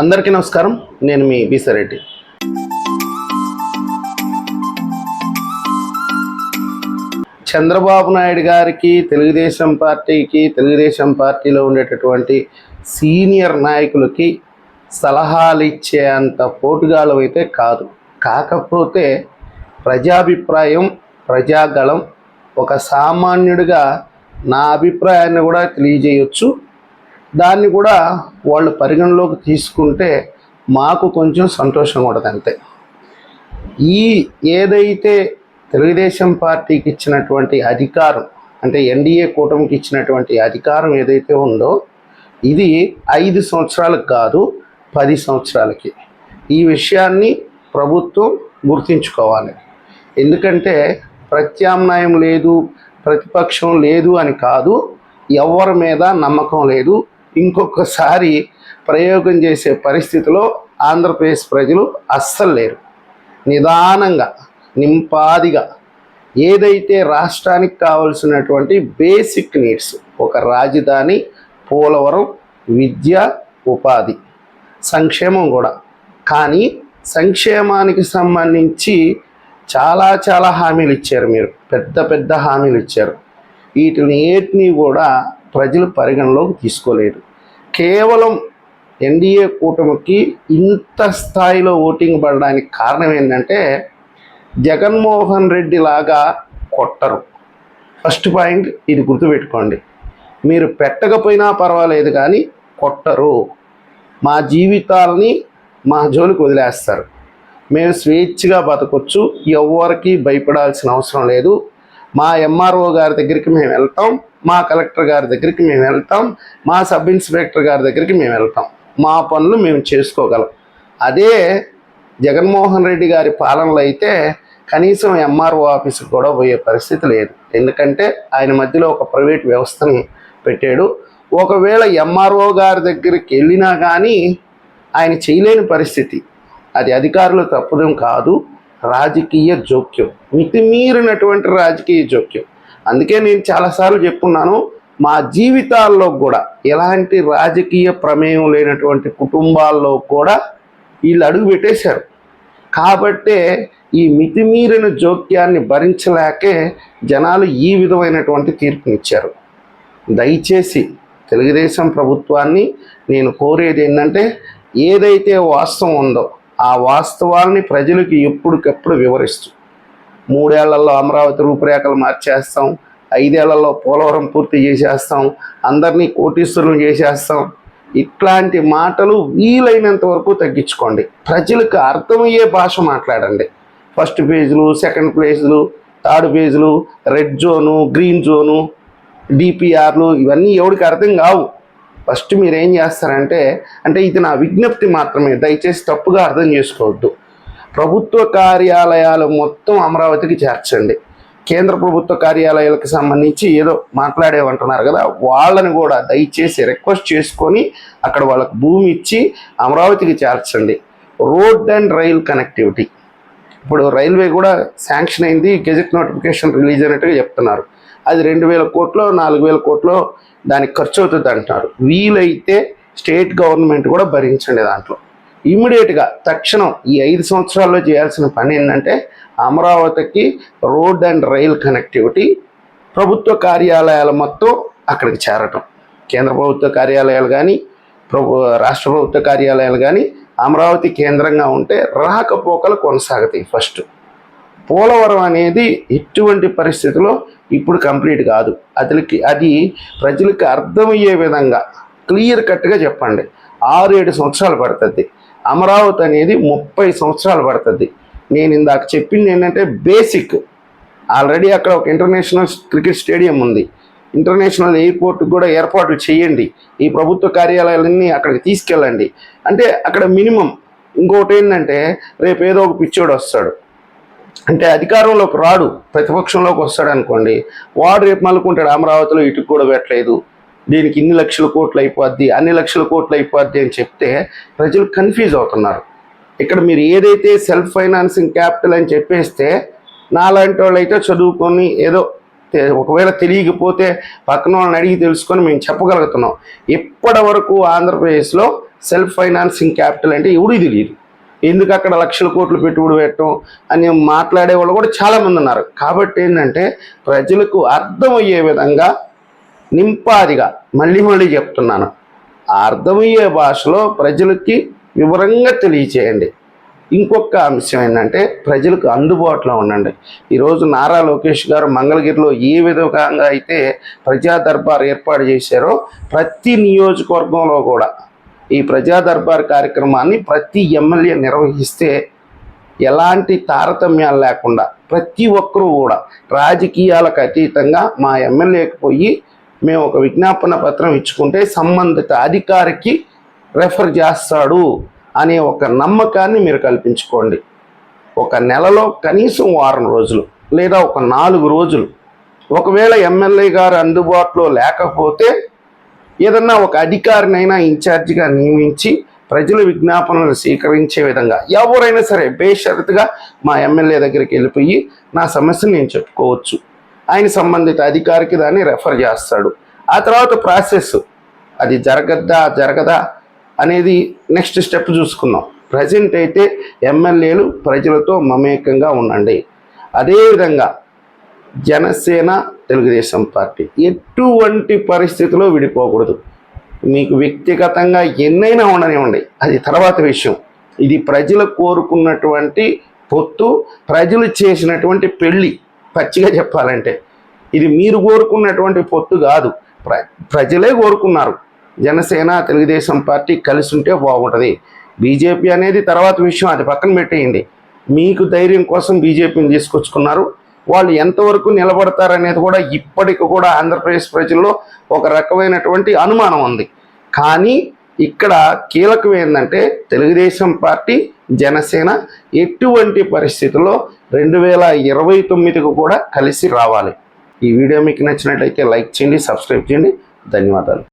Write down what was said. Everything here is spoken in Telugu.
అందరికీ నమస్కారం. నేను మీ బీసారెడ్డి. చంద్రబాబు నాయుడు గారికి తెలుగుదేశం పార్టీకి తెలుగుదేశం పార్టీలో ఉండేటటువంటి సీనియర్ నాయకులకి సలహాలు ఇచ్చే అంత పోటుగాలు అయితే కాదు. కాకపోతే ప్రజాభిప్రాయం ప్రజాగళం ఒక సామాన్యుడిగా నా అభిప్రాయాన్ని కూడా తెలియజేయొచ్చు. దాన్ని కూడా వాళ్ళు పరిగణలోకి తీసుకుంటే మాకు కొంచెం సంతోషం ఉంటుంది అంతే. ఈ ఏదైతే తెలుగుదేశం పార్టీకి ఇచ్చినటువంటి అధికారం అంటే ఎన్డీఏ కూటమికి ఇచ్చినటువంటి అధికారం ఏదైతే ఉందో ఇది ఐదు సంవత్సరాలకు కాదు పది సంవత్సరాలకి. ఈ విషయాన్ని ప్రభుత్వం గుర్తించుకోవాలి. ఎందుకంటే ప్రత్యామ్నాయం లేదు ప్రతిపక్షం లేదు అని కాదు ఎవరి మీద నమ్మకం లేదు ఇంకొకసారి ప్రయోగం చేసే పరిస్థితిలో ఆంధ్రప్రదేశ్ ప్రజలు అస్సలు లేరు. నిదానంగా నింపాదిగా ఏదైతే రాష్ట్రానికి కావలసినటువంటి బేసిక్ నీడ్స్ ఒక రాజధాని పోలవరం విద్య ఉపాధి సంక్షేమం కూడా. కానీ సంక్షేమానికి సంబంధించి చాలా చాలా హామీలు ఇచ్చారు మీరు. పెద్ద పెద్ద హామీలు ఇచ్చారు. వీటిని ఏటిని కూడా ప్రజలు పరిగణలోకి తీసుకోలేరు కేవలం ఎన్డీఏ కూటమికి ఇంత స్థాయిలో ఓటింగ్ పడడానికి కారణం ఏంటంటే జగన్మోహన్ రెడ్డి లాగా కొట్టరు. ఫస్ట్ పాయింట్ ఇది గుర్తుపెట్టుకోండి. మీరు పెట్టకపోయినా పర్వాలేదు కానీ కొట్టరు. మా జీవితాలని మా జోలికి వదిలేస్తారు. మేము స్వేచ్ఛగా బతకొచ్చు. ఎవరికి భయపడాల్సిన అవసరం లేదు. మా ఎంఆర్ఓ గారి దగ్గరికి మేము వెళ్తాం. మా కలెక్టర్ గారి దగ్గరికి మేము వెళ్తాం. మా సబ్ ఇన్స్పెక్టర్ గారి దగ్గరికి మేము వెళ్తాం. మా పనులు మేము చేసుకోగలం. అదే జగన్మోహన్ రెడ్డి గారి పాలనలో అయితే కనీసం ఎంఆర్ఓ ఆఫీస్కి కూడా పోయే పరిస్థితి లేదు. ఎందుకంటే ఆయన మధ్యలో ఒక ప్రైవేట్ వ్యవస్థని పెట్టాడు. ఒకవేళ ఎంఆర్ఓ గారి దగ్గరికి వెళ్ళినా కానీ ఆయన చేయలేని పరిస్థితి. అది అధికారులు తప్పడం కాదు. రాజకీయ జోక్యం. మితిమీరినటువంటి రాజకీయ జోక్యం. అందుకే నేను చాలాసార్లు చెప్పున్నాను మా జీవితాల్లో కూడా ఎలాంటి రాజకీయ ప్రమేయం లేనటువంటి కుటుంబాల్లో కూడా వీళ్ళు అడుగు పెట్టేశారు. కాబట్టే ఈ మితిమీరిన జోక్యాన్ని భరించలేకే జనాలు ఈ విధమైనటువంటి తీర్పునిచ్చారు. దయచేసి తెలుగుదేశం ప్రభుత్వాన్ని నేను కోరేది ఏంటంటే ఏదైతే వాస్తవం ఉందో ఆ వాస్తవాల్ని ప్రజలకు ఎప్పటికప్పుడు వివరిస్తూ మూడేళ్ళలో అమరావతి రూపురేఖలు మార్చేస్తాం. ఐదేళ్ళలో పోలవరం పూర్తి చేసేస్తాం. అందరినీ కోటీశ్వరులు చేసేస్తాం. ఇట్లాంటి మాటలు వీలైనంత వరకు తగ్గించుకోండి. ప్రజలకు అర్థమయ్యే భాష మాట్లాడండి. ఫస్ట్ పేజీలు సెకండ్ పేజీలు థర్డ్ పేజీలు రెడ్ జోను గ్రీన్ జోను డిపిఆర్లు ఇవన్నీ ఎవరికి అర్థం కావు. ఫస్ట్ మీరు ఏం చేస్తారంటే అంటే ఇది నా విజ్ఞప్తి మాత్రమే. దయచేసి తప్పుగా అర్థం చేసుకోవద్దు. ప్రభుత్వ కార్యాలయాలు మొత్తం అమరావతికి చేర్చండి. కేంద్ర ప్రభుత్వ కార్యాలయాలకు సంబంధించి ఏదో మాట్లాడేమంటున్నారు కదా వాళ్ళని కూడా దయచేసి రిక్వెస్ట్ చేసుకొని అక్కడ వాళ్ళకు భూమి ఇచ్చి అమరావతికి చేర్చండి. Road and rail connectivity. ఇప్పుడు రైల్వే కూడా శాంక్షన్ అయింది గెజెట్ నోటిఫికేషన్ రిలీజ్ అయినట్టుగా చెప్తున్నారు. అది రెండు వేల కోట్లు నాలుగు వేల కోట్లు దానికి ఖర్చు అవుతుంది అంటున్నారు. వీలైతే స్టేట్ గవర్నమెంట్ కూడా భరించండి దాంట్లో. ఇమ్మీడియట్గా తక్షణం ఈ ఐదు సంవత్సరాల్లో చేయాల్సిన పని ఏంటంటే అమరావతికి రోడ్ అండ్ రైల్ కనెక్టివిటీ ప్రభుత్వ కార్యాలయాలు మొత్తం అక్కడికి చేరటం. కేంద్ర ప్రభుత్వ కార్యాలయాలు కానీ ప్రభు రాష్ట్ర ప్రభుత్వ కార్యాలయాలు కానీ అమరావతి కేంద్రంగా ఉంటే రాకపోకలు కొనసాగుతాయి ఫస్ట్ పోలవరం అనేది ఎటువంటి పరిస్థితిలో ఇప్పుడు కంప్లీట్ కాదు. అతనికి అది ప్రజలకు అర్థమయ్యే విధంగా క్లియర్ కట్గా చెప్పండి. ఆరు ఏడు సంవత్సరాలు పడుతుంది. అమరావతి అనేది ముప్పై సంవత్సరాలు పడుతుంది. నేను ఇందాక చెప్పింది ఏంటంటే బేసిక్. ఆల్రెడీ అక్కడ ఒక ఇంటర్నేషనల్ క్రికెట్ స్టేడియం ఉంది. ఇంటర్నేషనల్ ఎయిర్పోర్ట్ కూడా ఏర్పాట్లు చేయండి. ఈ ప్రభుత్వ కార్యాలయాలన్నీ అక్కడికి తీసుకెళ్ళండి. అంటే అక్కడ మినిమం ఇంకోటి ఏంటంటే రేపు ఏదో ఒక పిచ్చోడు వస్తాడు. అంటే అధికారంలోకి రాడు ప్రతిపక్షంలోకి వస్తాడు అనుకోండి. వాడు రేపు మలుకుంటాడు అమరావతిలో ఇటుకు కూడా పెట్టలేదు. దీనికి ఇన్ని లక్షల కోట్లు అయిపోద్ది అన్ని లక్షల కోట్లు అయిపోద్ది అని చెప్తే ప్రజలు కన్ఫ్యూజ్ అవుతున్నారు. ఇక్కడ మీరు ఏదైతే సెల్ఫ్ ఫైనాన్సింగ్ క్యాపిటల్ అని చెప్పేస్తే నాలాంటి వాళ్ళు అయితే చదువుకొని ఏదో ఒకవేళ తెలియకపోతే పక్కన వాళ్ళని అడిగి తెలుసుకొని మేము చెప్పగలుగుతున్నాం. ఇప్పటి వరకు ఆంధ్రప్రదేశ్లో సెల్ఫ్ ఫైనాన్సింగ్ క్యాపిటల్ అంటే ఎవడు తెలియదు. ఎందుకు అక్కడ లక్షల కోట్లు పెట్టుబడి పెట్టడం అని మాట్లాడే వాళ్ళు కూడా చాలామంది ఉన్నారు. కాబట్టి ఏంటంటే ప్రజలకు అర్థమయ్యే విధంగా నింపాదిగా మళ్ళీ మళ్ళీ చెప్తున్నాను. అర్థమయ్యే భాషలో ప్రజలకి వివరంగా తెలియచేయండి. ఇంకొక అంశం ఏంటంటే ప్రజలకు అందుబాటులో ఉండండి. ఈరోజు నారా లోకేష్ గారు మంగళగిరిలో ఏ విధంగా అయితే ప్రజా దర్బార్ ఏర్పాటు చేశారో ప్రతి నియోజకవర్గంలో కూడా ఈ ప్రజా దర్బార్ కార్యక్రమాన్ని ప్రతి ఎమ్మెల్యే నిర్వహిస్తే ఎలాంటి తారతమ్యాలు లేకుండా ప్రతి ఒక్కరూ కూడా రాజకీయాలకు అతీతంగా మా ఎమ్మెల్యేకి పోయి మేము ఒక విజ్ఞాపన పత్రం ఇచ్చుకుంటే సంబంధిత అధికారికి రెఫర్ చేస్తాడు అనే ఒక నమ్మకాన్ని మీరు కల్పించుకోండి. ఒక నెలలో కనీసం వారం రోజులు లేదా ఒక నాలుగు రోజులు. ఒకవేళ ఎమ్మెల్యే గారు అందుబాటులో లేకపోతే ఏదన్నా ఒక అధికారినైనా ఇన్ఛార్జిగా నియమించి ప్రజల విజ్ఞాపనలు స్వీకరించే విధంగా ఎవరైనా సరే బేషరతుగా మా ఎమ్మెల్యే దగ్గరికి వెళ్ళిపోయి నా సమస్యను నేను చెప్పుకోవచ్చు. ఆయన సంబంధిత అధికారికి దాన్ని రెఫర్ చేస్తాడు. ఆ తర్వాత ప్రాసెస్ అది జరగద్దా జరగదా అనేది నెక్స్ట్ స్టెప్ చూసుకుందాం. ప్రజెంట్ అయితే ఎమ్మెల్యేలు ప్రజలతో మమేకంగా ఉండండి. అదేవిధంగా జనసేన తెలుగుదేశం పార్టీ ఎటువంటి పరిస్థితిలో విడిపోకూడదు. మీకు వ్యక్తిగతంగా ఎన్నైనా ఉండనివ్వండి. అది తర్వాత విషయం. ఇది ప్రజలు కోరుకున్నటువంటి పొత్తు ప్రజలు చేసినటువంటి పెళ్ళి పచ్చిగా చెప్పాలంటే ఇది మీరు కోరుకున్నటువంటి పొత్తు కాదు. ప్ర ప్రజలే కోరుకున్నారు. జనసేన తెలుగుదేశం పార్టీ కలిసి ఉంటే బాగుంటుంది. బీజేపీ అనేది తర్వాత విషయం అది పక్కన పెట్టేయండి. మీకు ధైర్యం కోసం బీజేపీని తీసుకొచ్చుకున్నారు. వాళ్ళు ఎంతవరకు నిలబడతారనేది కూడా ఇప్పటికి కూడా ఆంధ్రప్రదేశ్ ప్రజల్లో ఒక రకమైనటువంటి అనుమానం ఉంది. కానీ ఇక్కడ కీలకం ఏంటంటే తెలుగుదేశం పార్టీ జనసేన ఎటువంటి పరిస్థితుల్లో రెండు వేల ఇరవై తొమ్మిదికి కూడా కలిసి రావాలి. ఈ వీడియో మీకు నచ్చినట్లయితే లైక్ చేయండి సబ్స్క్రైబ్ చేయండి. ధన్యవాదాలు.